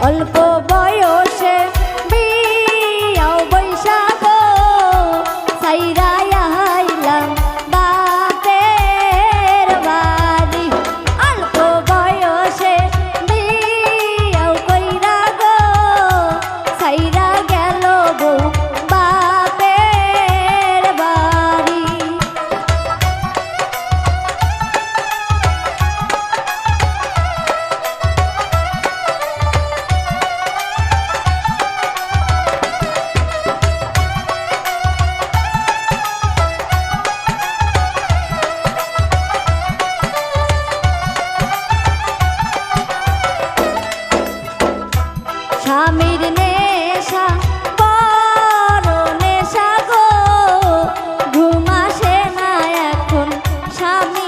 অল্প বয়স স্বামীর নেশা পরনেশা গো। ঘুমাসে না এখন স্বামী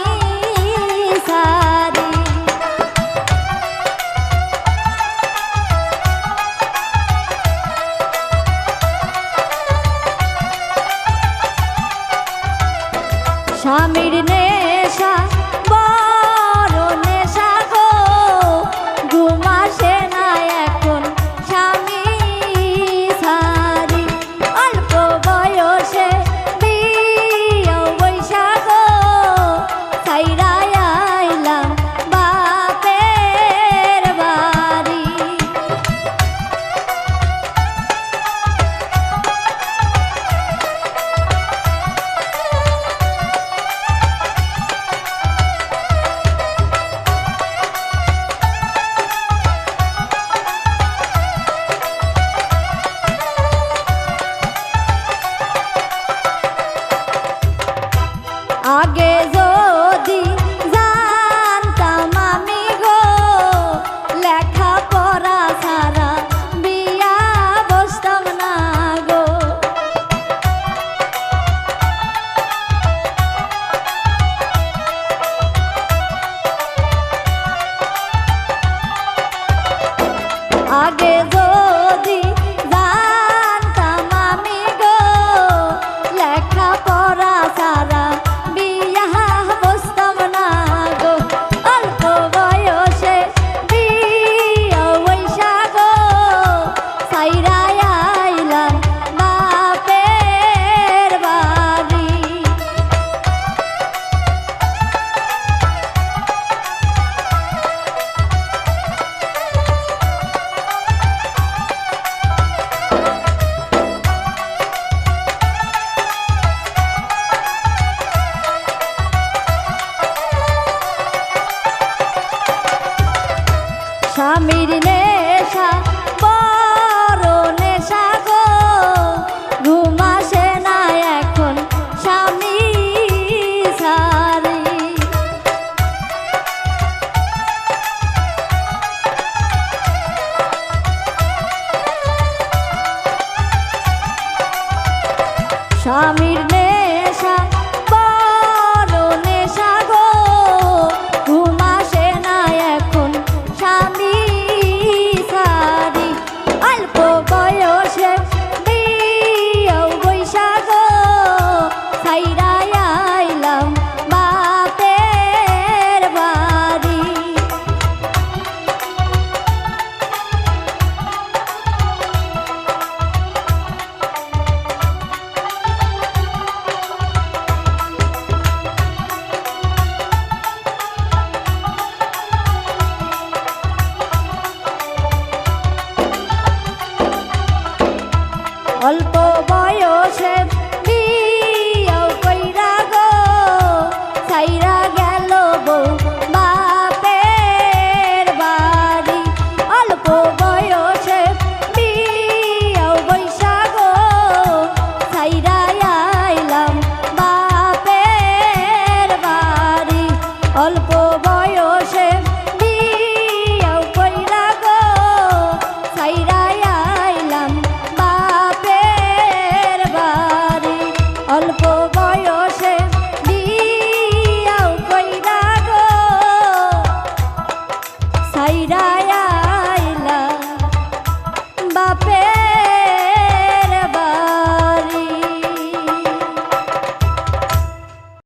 স্বামীর নেশা বড় নেশা গো। ঘুমাসে না এখন স্বামী সারি। স্বামীর নেশা বয়সে